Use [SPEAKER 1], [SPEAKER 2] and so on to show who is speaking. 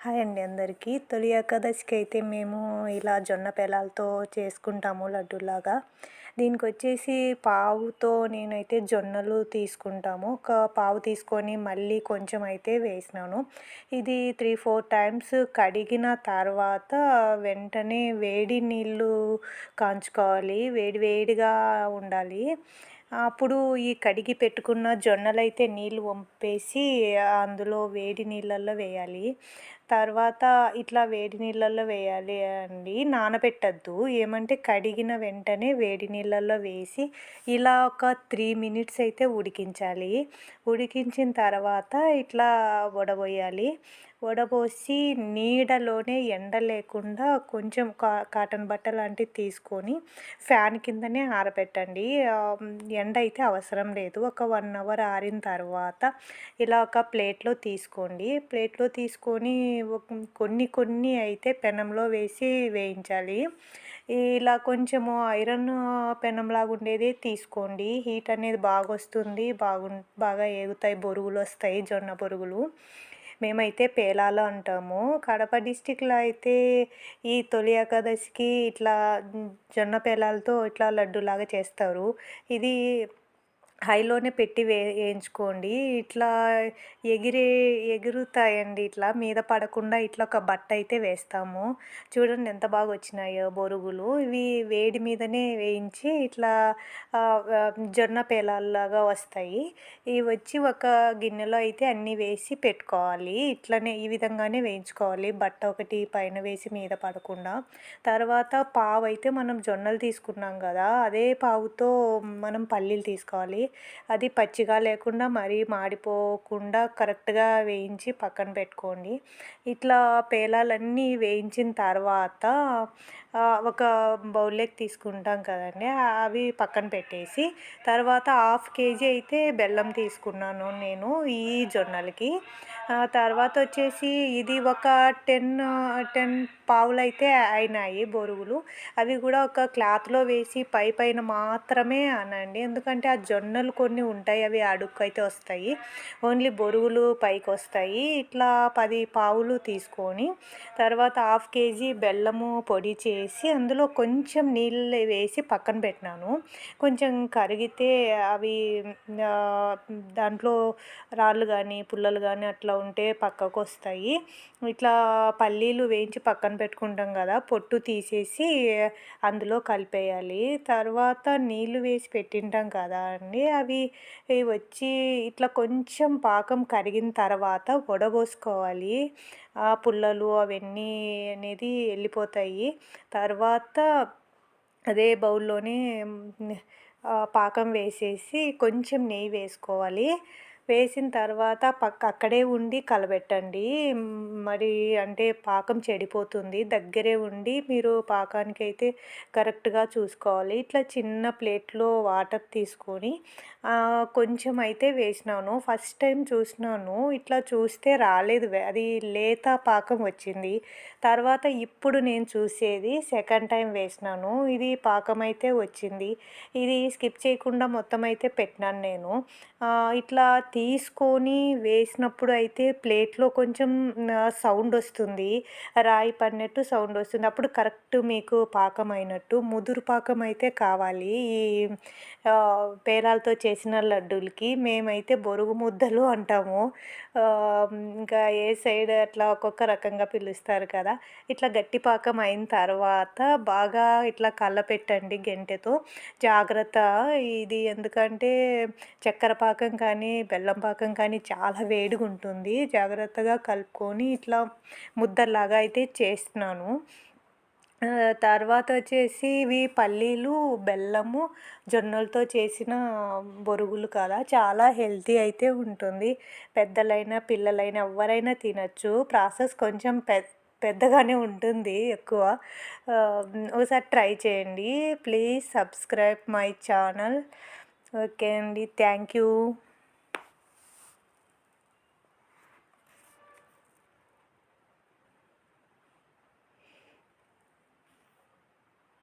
[SPEAKER 1] Hi అండి అందరికీ. తొలి ఏకాదశికి అయితే మేము ఇలా జొన్న పేలాలతో చేసుకుంటాము లడ్డూలాగా దీనికి వచ్చేసి పావుతో నేనైతే జొన్నలు తీసుకుంటాము. ఒక పావు తీసుకొని మళ్ళీ కొంచెం అయితే వేసినాను. ఇది త్రీ ఫోర్ టైమ్స్ కడిగిన తర్వాత వెంటనే వేడి నీళ్ళు కాంచుకోవాలి. వేడి వేడిగా ఉండాలి. అప్పుడు ఈ కడిగి పెట్టుకున్న జొన్నలైతే నీళ్ళు వంపేసి అందులో వేడి నీళ్ళల్లో వేయాలి. తర్వాత ఇట్లా వేడి నీళ్ళల్లో వేయాలి అండి. నానబెట్టద్దు. ఏమంటే కడిగిన వెంటనే వేడి నీళ్ళల్లో వేసి ఇలా ఒక త్రీ మినిట్స్ అయితే ఉడికించాలి. ఉడికించిన తర్వాత ఇట్లా వడబోయాలి. వడబోసి నీడలోనే ఎండ లేకుండా కొంచెం కా కాటన్ బట్ట లాంటివి తీసుకొని ఫ్యాన్ కిందనే ఆరబెట్టండి. ఎండ అయితే అవసరం లేదు. ఒక వన్ అవర్ ఆరిన తర్వాత ఇలా ఒక ప్లేట్లో తీసుకోండి. ప్లేట్లో తీసుకొని కొన్ని కొన్ని అయితే పెనంలో వేసి వేయించాలి. ఇలా కొంచెము ఐరన్ పెనంలాగా ఉండేది తీసుకోండి. హీట్ అనేది బాగా వస్తుంది బాగు బాగా ఏగుతాయి బొరుగులు వస్తాయి జొన్న బొరుగులు. మేమైతే పేలాలు అంటాము. కడప డిస్టిక్లో అయితే ఈ తొలి ఏకాదశికి ఇట్లా జొన్న పేలాలతో ఇట్లా లడ్డూలాగా చేస్తారు. ఇది హైలోనే పెట్టి వే వేయించుకోండి. ఇట్లా ఎగిరే ఎగురుతాయండి ఇట్లా. మీద పడకుండా ఇట్లా ఒక బట్ట అయితే వేస్తాము. చూడండి ఎంత బాగా వచ్చినాయో బొరుగులు. ఇవి వేడి మీదనే వేయించి ఇట్లా జొన్న పేలాల్లాగా వస్తాయి. ఇవి వచ్చి ఒక గిన్నెలో అయితే అన్నీ వేసి పెట్టుకోవాలి. ఇట్లనే ఈ విధంగానే వేయించుకోవాలి. బట్ట ఒకటి పైన వేసి మీద పడకుండా. తర్వాత పావు అయితే మనం జొన్నలు తీసుకున్నాం కదా అదే పావుతో మనం పల్లీలు తీసుకోవాలి. అది పచ్చిగా లేకుండా మరీ మాడిపోకుండా కరెక్ట్గా వేయించి పక్కన పెట్టుకోండి. ఇట్లా పేలాలన్నీ వేయించిన తర్వాత ఒక బౌల్లోకి తీసుకుంటాం కదండి. అవి పక్కన పెట్టేసి తర్వాత హాఫ్ కేజీ అయితే బెల్లం తీసుకున్నాను నేను ఈ జొన్నలకి. తర్వాత వచ్చేసి ఇది ఒక టెన్ టెన్ పావులు అయితే అయినాయి బొరుగులు. అవి కూడా ఒక క్లాత్లో వేసి పై పైన మాత్రమే అనండి. ఎందుకంటే ఆ జొన్న జొన్నలు కొన్ని ఉంటాయి అవి అడుక్కు అయితే వస్తాయి. ఓన్లీ బొరుగులు పైకి వస్తాయి ఇట్లా పది పావులు తీసుకొని తర్వాత హాఫ్ కేజీ బెల్లము పొడి చేసి అందులో కొంచెం నీళ్ళు వేసి పక్కన పెట్టినాను. కొంచెం కరిగితే అవి దాంట్లో రాళ్ళు కానీ పుల్లలు కానీ అట్లా ఉంటే పక్కకు వస్తాయి ఇట్లా పల్లీలు వేయించి పక్కన పెట్టుకుంటాం కదా పొట్టు తీసేసి అందులో కలిపేయాలి. తర్వాత నీళ్ళు వేసి పెట్టింటాం కదా అండి. అవి వచ్చి ఇట్లా కొంచెం పాకం కరిగిన తర్వాత వడబోసుకోవాలి. ఆ పుల్లలు అవన్నీ అనేది వెళ్ళిపోతాయి. తర్వాత అదే బౌల్లోనే పాకం వేసేసి కొంచెం నెయ్యి వేసుకోవాలి. వేసిన తర్వాత పక్క అక్కడే ఉండి కలబెట్టండి. మరి అంటే పాకం చెడిపోతుంది. దగ్గరే ఉండి మీరు పాకానికి అయితే కరెక్ట్గా చూసుకోవాలి. ఇట్లా చిన్న ప్లేట్లో వాటర్ తీసుకొని కొంచెం అయితే వేసినాను. ఫస్ట్ టైం చూసినాను. ఇట్లా చూస్తే రాలేదు. అది లేత పాకం వచ్చింది. తర్వాత ఇప్పుడు నేను చూసేది సెకండ్ టైం వేసినాను. ఇది పాకం అయితే వచ్చింది. ఇది స్కిప్ చేయకుండా మొత్తం అయితే పెట్టినాను నేను. ఇట్లా తీసుకొని వేసినప్పుడు అయితే ప్లేట్లో కొంచెం సౌండ్ వస్తుంది. రాయి పడినట్టు సౌండ్ వస్తుంది. అప్పుడు కరెక్ట్ మీకు పాకం అయినట్టు ముదురు పాకం అయితే కావాలి. ఈ పేరాలతో చేసిన లడ్డూలకి మేమైతే బొరుగు ముద్దలు అంటాము. ఇంకా ఏ సైడ్ అట్లా ఒక్కొక్క రకంగా పిలుస్తారు కదా. ఇట్లా గట్టి పాకం అయిన తర్వాత బాగా ఇట్లా కళ్ళపెట్టండి గెంటెతో. జాగ్రత్త. ఇది ఎందుకంటే చక్కెర పాకం కానీ బెల్లం బెల్లంపాకం కానీ చాలా వేడిగా ఉంటుంది జాగ్రత్తగా కలుపుకొని ఇట్లా ముద్దలాగా అయితే చేస్తున్నాను. తర్వాత వచ్చేసి ఇవి పల్లీలు బెల్లము జొన్నలతో చేసిన బొరుగులు కదా. చాలా హెల్తీ అయితే ఉంటుంది. పెద్దలైనా పిల్లలైనా ఎవరైనా తినచ్చు. ప్రాసెస్ కొంచెం పె పెద్దగానే ఉంటుంది ఎక్కువ. ఒకసారి ట్రై చేయండి. Please subscribe my channel. Okay అండి. Thank you.